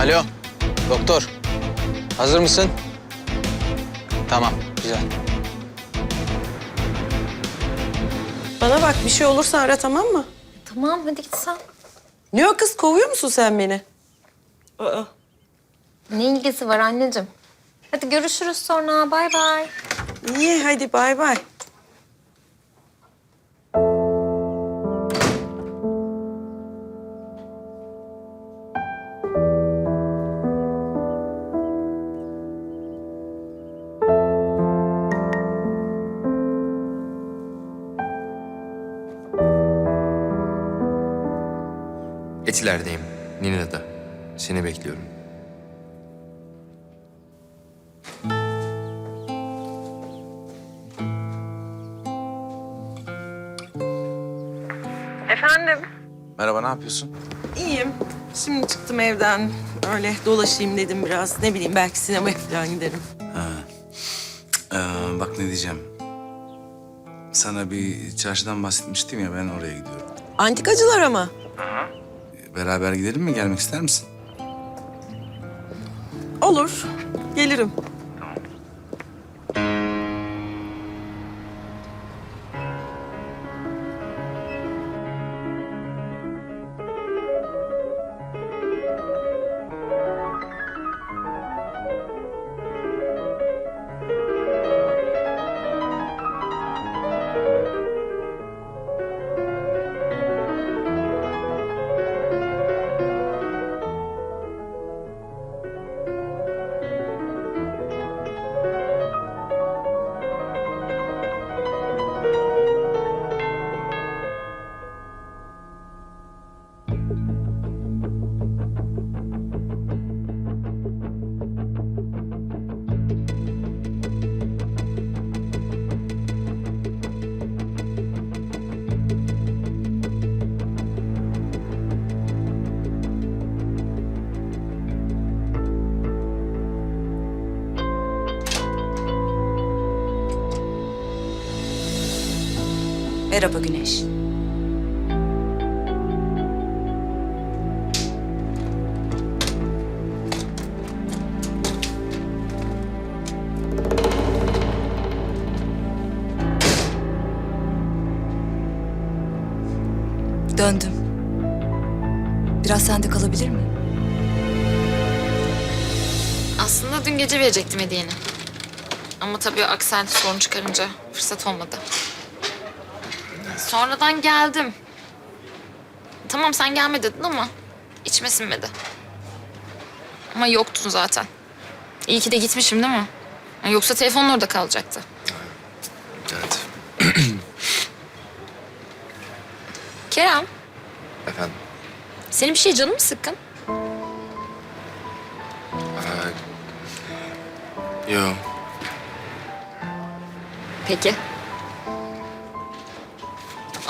Alo, doktor. Hazır mısın? Tamam, güzel. Bana bak bir şey olursa ara tamam mı? Tamam hadi git sen. Ne o kız kovuyor musun sen beni? Aa. Ne ilgisi var anneciğim? Hadi görüşürüz sonra. Bay bay. İyi hadi bay bay. Etiler'deyim. Nina'da. Seni bekliyorum. Efendim? Merhaba, ne yapıyorsun? İyiyim. Şimdi çıktım evden. Öyle dolaşayım dedim biraz. Ne bileyim belki sinemaya falan giderim. Ee, bak ne diyeceğim. Sana bir çarşıdan bahsetmiştim ya, ben oraya gidiyorum. Antikacılar ama. Beraber gidelim mi? Gelmek ister misin? Olur. Gelirim. Merhaba Güneş. Döndüm. Biraz sende kalabilir mi? Aslında dün gece verecektim hediyeni. Ama tabii aksel sorun çıkarınca fırsat olmadı. Sonradan geldim. Tamam sen gelme dedin ama içime sinmedi. Ama yoktun zaten. İyi ki de gitmişim değil mi? Yoksa telefonun orada kalacaktı. Evet. Kerem, Efendim. senin bir şey canın mı sıkkın? Yo. Peki.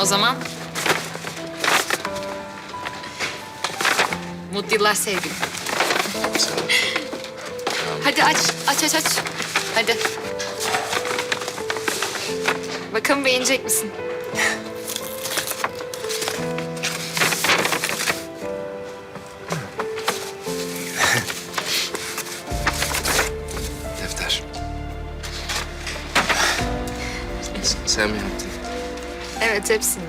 O zaman... Mutlu yıllar sevgilim. Hadi aç, aç, aç, aç. Hadi. Bakalım beğenecek misin? Defter. Sen mi yaptın? Evet, hepsini.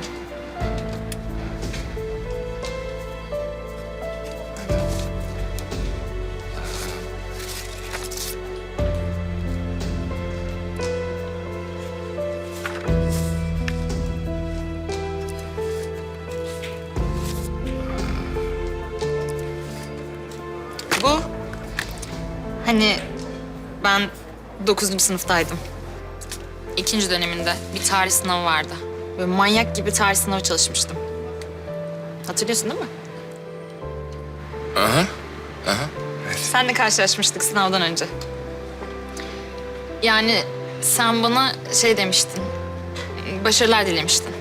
Bu hani ben 9. sınıftaydım. İkinci döneminde bir tarih sınavı vardı. Böyle manyak gibi tarih sınavı çalışmıştım. Hatırlıyorsun değil mi? Aha. Aha. Senle karşılaşmıştık sınavdan önce. Yani sen bana şey demiştin. Başarılar dilemiştin.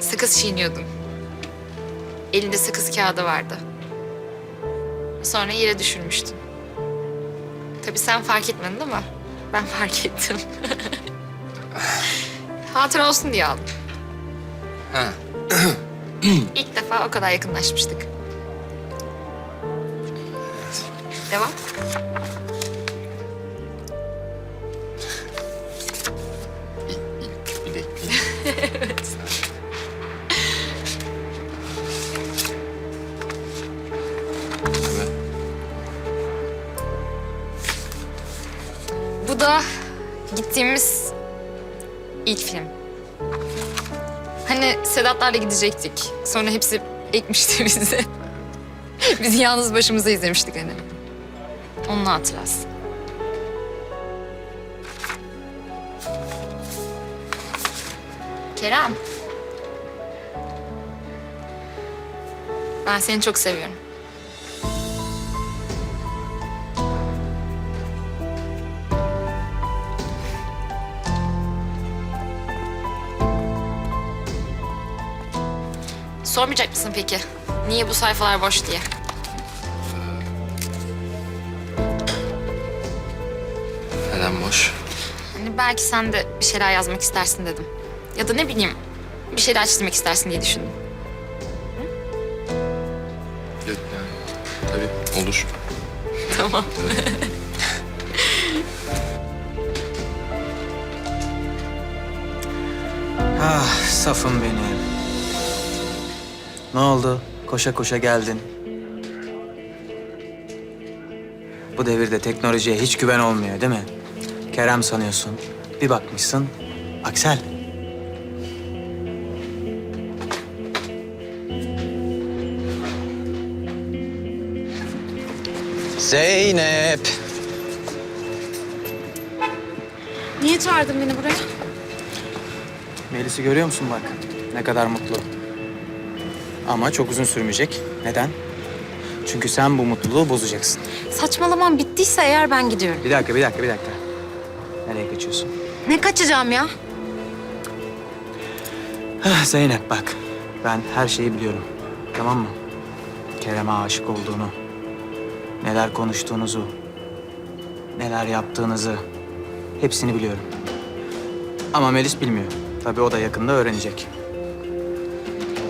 Sakız çiğniyordun. Elinde sakız kağıdı vardı. Sonra yere düşürmüştün. Tabii sen fark etmedin ama ben fark ettim. Hatıra olsun diye aldım. Ha. İlk defa o kadar yakınlaşmıştık. Devam. İlk bilekliği. evet. Bu da gittiğimiz ilk film. Hani Sedatlarla gidecektik. Sonra hepsi ekmişti bizi. Bizi yalnız başımıza izlemiştik hani. Onun hatırası. Kerem. Ben seni çok seviyorum. Sormayacak mısın peki? Niye bu sayfalar boş diye? Neden boş? Hani belki sen de bir şeyler yazmak istersin dedim. Ya da ne bileyim bir şeyler çizmek istersin diye düşündüm. Yok yani. Tabii olur. Tamam. Ah safım benim. Ne oldu? Koşa koşa geldin. Bu devirde teknolojiye hiç güven olmuyor değil mi? Kerem sanıyorsun. Bir bakmışsın. Aksel. Zeynep. Niye çağırdın beni buraya? Melis'i görüyor musun bak? Ne kadar mutlu. Ama çok uzun sürmeyecek. Neden? Çünkü sen bu mutluluğu bozacaksın. Saçmalamam bittiyse eğer ben gidiyorum. Bir dakika, bir dakika, bir dakika. Nereye kaçıyorsun? Ne kaçacağım ya? Ah, Zeynep bak, ben her şeyi biliyorum. Tamam mı? Kerem'e aşık olduğunu, neler konuştuğunuzu, neler yaptığınızı hepsini biliyorum. Ama Melis bilmiyor. Tabii o da yakında öğrenecek.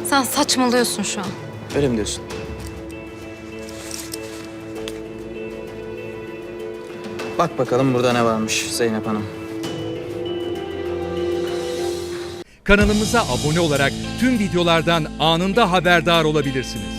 Sen saçmalıyorsun şu an. Öyle mi diyorsun? Bak bakalım burada ne varmış Zeynep Hanım. Kanalımıza abone olarak tüm videolardan anında haberdar olabilirsiniz.